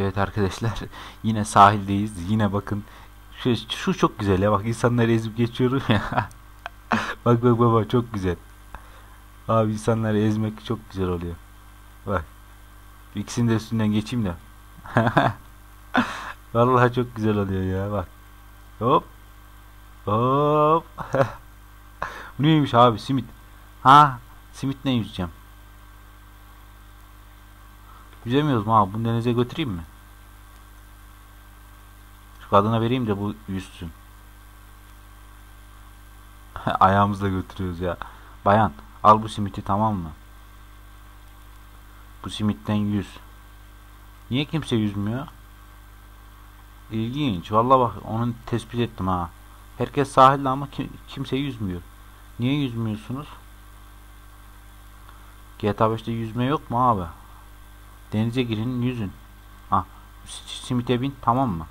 Evet arkadaşlar yine sahildeyiz. Yine bakın şu, şu çok güzel ya bak insanları ezip geçiyorum ya. bak bak baba çok güzel. Abi insanları ezmek çok güzel oluyor. Bak. İkisini de üstünden geçeyim de. Vallahi çok güzel oluyor ya bak. Hop. Hop. Bu neymiş abi simit. Ha simit ne yüzeceğim. Yüzemiyoruz mu abi? Bunu denize götüreyim mi? Kadına vereyim de bu yüzsün. Ayağımızla götürüyoruz ya. Bayan al bu simiti tamam mı? Bu simitten yüz. Niye kimse yüzmüyor? İlginç. Valla bak onu tespit ettim ha. Herkes sahilde ama kim, kimse yüzmüyor. Niye yüzmüyorsunuz? GTA 5'te yüzme yok mu abi? Denize girin yüzün. Ha, simite bin tamam mı?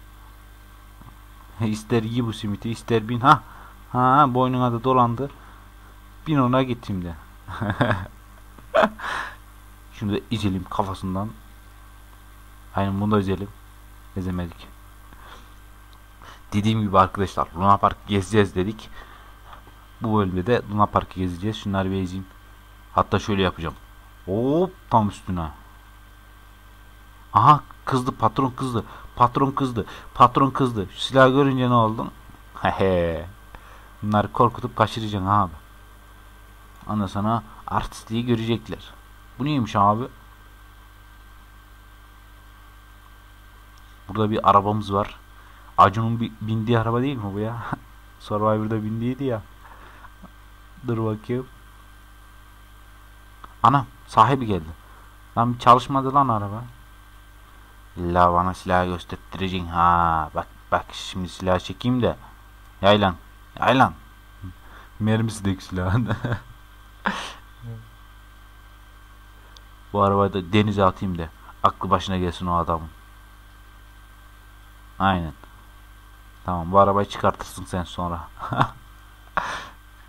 ister iyi bu simiti ister bin ha. Ha boynuna da dolandı. Bin ona git şimdi. Şunu da izelim kafasından. Aynen bunu da izelim. Ezemedik. Dediğim gibi arkadaşlar Luna Park gezeceğiz dedik. Bu bölümde de Luna Park'ı gezeceğiz. Şunları bir ezeyim. Hatta şöyle yapacağım. Hop tam üstüne. Aha kızdı patron kızdı. Patron kızdı. Patron kızdı. Şu silahı görünce ne oldu? Hehe. Bunları korkutup kaçıracaksın abi. Ondan sana artistliği görecekler. Bu neymiş abi? Burada bir arabamız var. Acun'un bindiği araba değil mi bu ya? Survivor'da bindiydi ya. Dur bakayım. Ana sahibi geldi. Lan çalışmadı lan araba. İlla bana silah gösterttireceksin ha. Bak bak şimdi silah çekeyim de. Yaylan. Yaylan. Mermisi de silahın. Bu arabayı da denize atayım da aklı başına gelsin o adamın. Aynen. Tamam bu arabayı çıkartırsın sen sonra.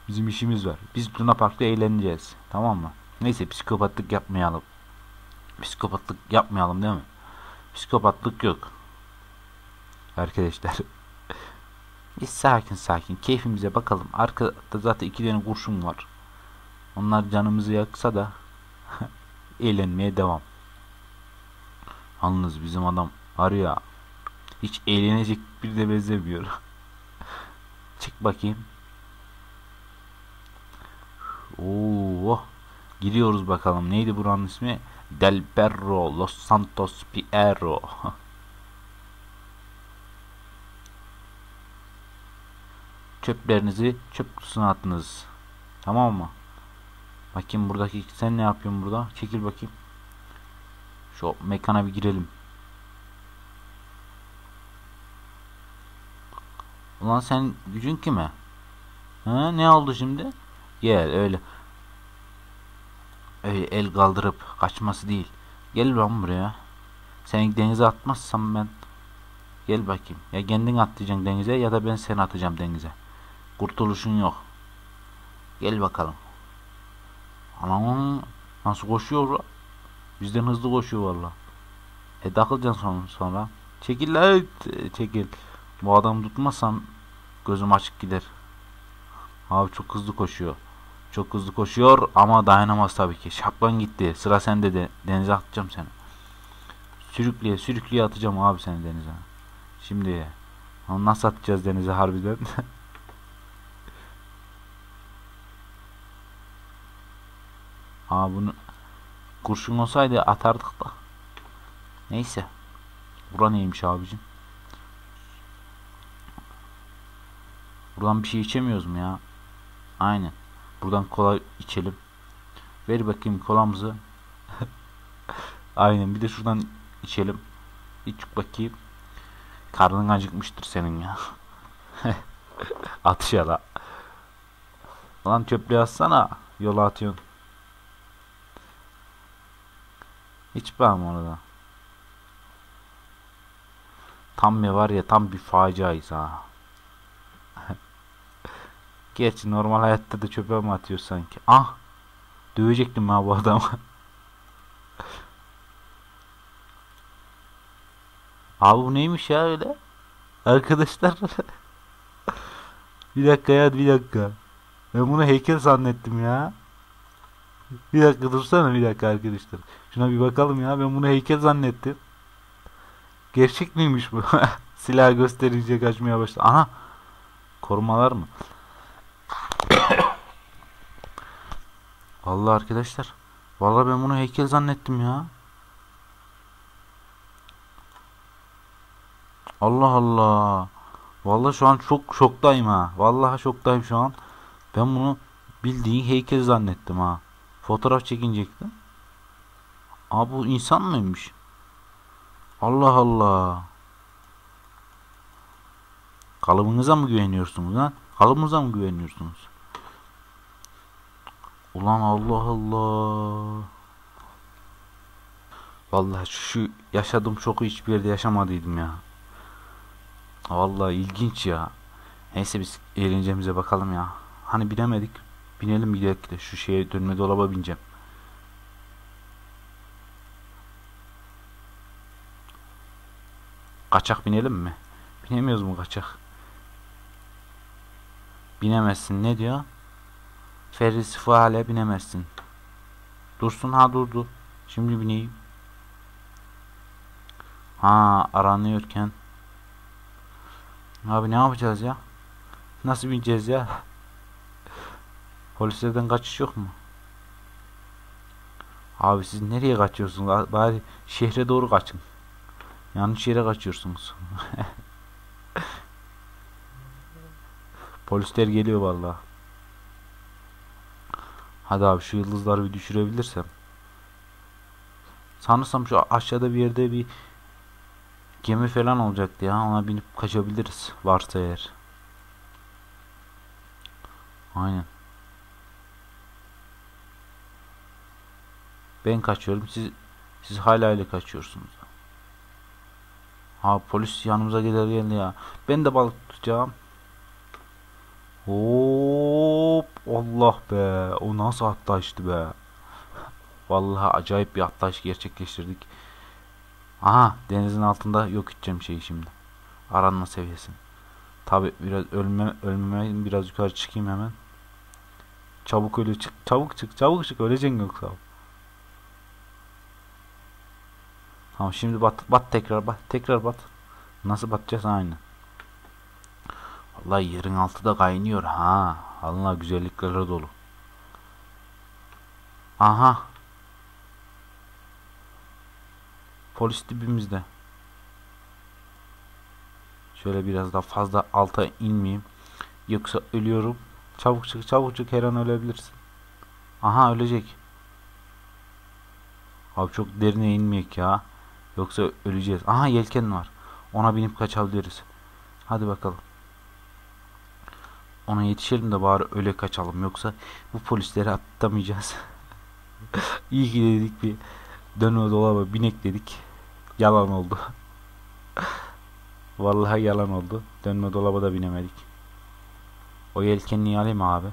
Bizim işimiz var. Biz Luna Park'ta eğleneceğiz. Tamam mı? Neyse psikopatlık yapmayalım. Psikopatlık yapmayalım değil mi? Psikopatlık yok. Arkadaşlar. Biz sakin sakin keyfimize bakalım. Arkada zaten iki tane kurşun var. Onlar canımızı yaksa da eğlenmeye devam. Yalnız bizim adam var ya hiç eğlenecek bir de benzemiyor. Çık bakayım. Oo, giriyoruz bakalım. Neydi buranın ismi? Del Perro Los Santos Piero. Çöplerinizi çöp kutusuna attınız. Tamam mı? Bakayım buradaki sen ne yapıyorsun burada? Çekil bakayım. Şu mekana bir girelim. Ulan sen gücün kime? Ha ne oldu şimdi? Gel öyle. Öyle el kaldırıp kaçması değil. Gel lan buraya. Seni denize atmazsam ben. Gel bakayım. Ya kendin atlayacaksın denize ya da ben seni atacağım denize. Kurtuluşun yok. Gel bakalım. Anam nasıl koşuyor? Bizden hızlı koşuyor valla. E takılacaksın sonra. Çekil lan. Çekil. Bu adam tutmazsam gözüm açık gider. Abi çok hızlı koşuyor. Çok hızlı koşuyor ama dayanamaz tabii ki. Şapkan gitti. Sıra sende de. Denize atacağım seni. Sürükleye sürükleye atacağım abi seni denize. Şimdi onu nasıl atacağız denize harbiden? Aa bunu kurşun olsaydı atardık da. Neyse. Bura neymiş abicim? Buradan bir şey içemiyoruz mu ya? Aynen. Buradan kola içelim. Ver bakayım kolamızı. Aynen bir de şuradan içelim. İç bakayım. Karnın acıkmıştır senin ya. At la. Lan çöplüğe atsana. Yola atıyorsun. Hiç ben orada. Tam bir var ya tam bir faciayız ha. Gerçi normal hayatta da çöpe mi atıyor sanki? Ah! Dövecektim ha bu adamı. Abi bu neymiş ya öyle? Arkadaşlar. bir dakika ya bir dakika. Ben bunu heykel zannettim ya. Bir dakika dursana bir dakika arkadaşlar. Şuna bir bakalım ya ben bunu heykel zannettim. Gerçek miymiş bu? Silah gösterince kaçmaya başladı. Aha. Korumalar mı? Vallahi arkadaşlar. Vallahi ben bunu heykel zannettim ya. Allah Allah. Vallahi şu an çok şoktayım ha. Vallahi şoktayım şu an. Ben bunu bildiğin heykel zannettim ha. Fotoğraf çekinecektim. Aa bu insan mıymış? Allah Allah. Kalıbınıza mı güveniyorsunuz ha? Kalıbınıza mı güveniyorsunuz? Ulan Allah Allah. Vallahi şu yaşadığım şoku hiçbir yerde yaşamadıydım ya. Vallahi ilginç ya. Neyse biz eğlencemize bakalım ya. Hani binemedik. Binelim bir de şu şeye dönme dolaba bineceğim. Kaçak binelim mi? Binemiyoruz mu kaçak? Binemezsin. Ne diyor? Ferris fuale binemezsin. Dursun ha durdu. Şimdi bineyim. Ha aranıyorken. Abi ne yapacağız ya? Nasıl bineceğiz ya? Polislerden kaçış yok mu? Abi siz nereye kaçıyorsunuz? Bari şehre doğru kaçın. Yanlış yere kaçıyorsunuz. Polisler geliyor vallahi. Hadi abi şu yıldızları bir düşürebilirsem. Sanırsam şu aşağıda bir yerde bir gemi falan olacaktı ya. Ona binip kaçabiliriz. Varsa eğer. Aynen. Ben kaçıyorum. Siz siz hala ile kaçıyorsunuz. Ha polis yanımıza gelir geldi ya. Ben de balık tutacağım. Hop Allah be. O nasıl atlayıştı be. Vallahi acayip bir atlayış gerçekleştirdik. Aha denizin altında yok edeceğim şeyi şimdi. Aranma seviyesini. Tabi biraz ölme ölmeme biraz yukarı çıkayım hemen. Çabuk öyle çık. Çabuk çık. Çabuk çık. Öleceksin yoksa. Tamam şimdi bat bat tekrar bat tekrar bat. Nasıl batacağız aynı. Vallahi yerin altı da kaynıyor ha. Allah güzelliklere dolu. Aha. Polis dibimizde. Şöyle biraz daha fazla alta inmeyeyim. Yoksa ölüyorum. Çabuk çık çabuk çık her an ölebilirsin. Aha ölecek. Abi çok derine inmeyek ya. Yoksa öleceğiz. Aha yelken var. Ona binip kaçabiliriz. Hadi bakalım. Ona yetişelim de bari öyle kaçalım. Yoksa bu polisleri atlamayacağız. İyi ki dedik bir dönme dolaba binek dedik. Yalan oldu. Vallahi yalan oldu. Dönme dolaba da binemedik. O yelkenliği alayım abi.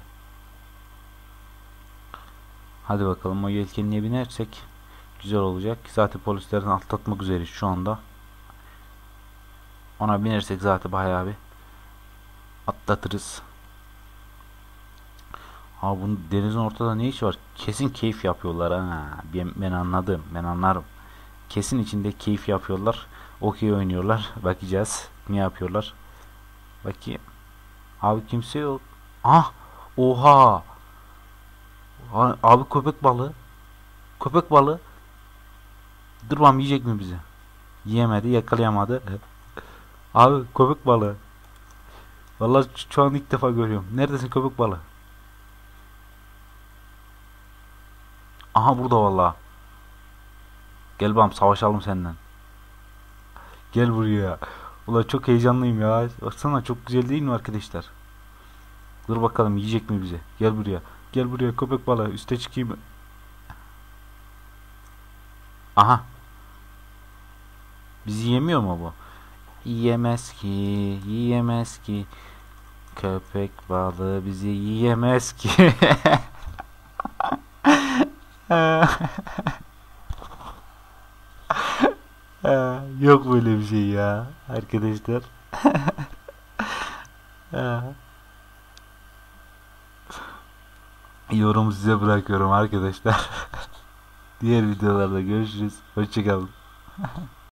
Hadi bakalım o yelkenliğe binersek güzel olacak. Zaten polislerden atlatmak üzere şu anda. Ona binersek zaten bayağı bir atlatırız. Ha bunun denizin ortada ne iş var? Kesin keyif yapıyorlar ha. Ben, ben anladım. Ben anlarım. Kesin içinde keyif yapıyorlar. Okey oynuyorlar. Bakacağız. Ne yapıyorlar? Bakayım. Abi kimse yok. Ah! Oha! Abi köpek balığı. Köpek balığı. Durmam yiyecek mi bizi? Yiyemedi, yakalayamadı. Abi köpek balığı. Vallahi şu an ilk defa görüyorum. Neredesin köpek balığı? Aha burada vallahi. Gel bam savaşalım senden. Gel buraya. Ula çok heyecanlıyım ya. Baksana çok güzel değil mi arkadaşlar? Dur bakalım yiyecek mi bizi? Gel buraya. Gel buraya köpek balığı. Üste çıkayım. Aha. Bizi yemiyor mu bu? Yiyemez ki. Yiyemez ki. Köpek balığı bizi yiyemez ki. Yok böyle bir şey ya arkadaşlar. Ha. Yorumu size bırakıyorum arkadaşlar. Diğer videolarda görüşürüz. Hoşçakalın.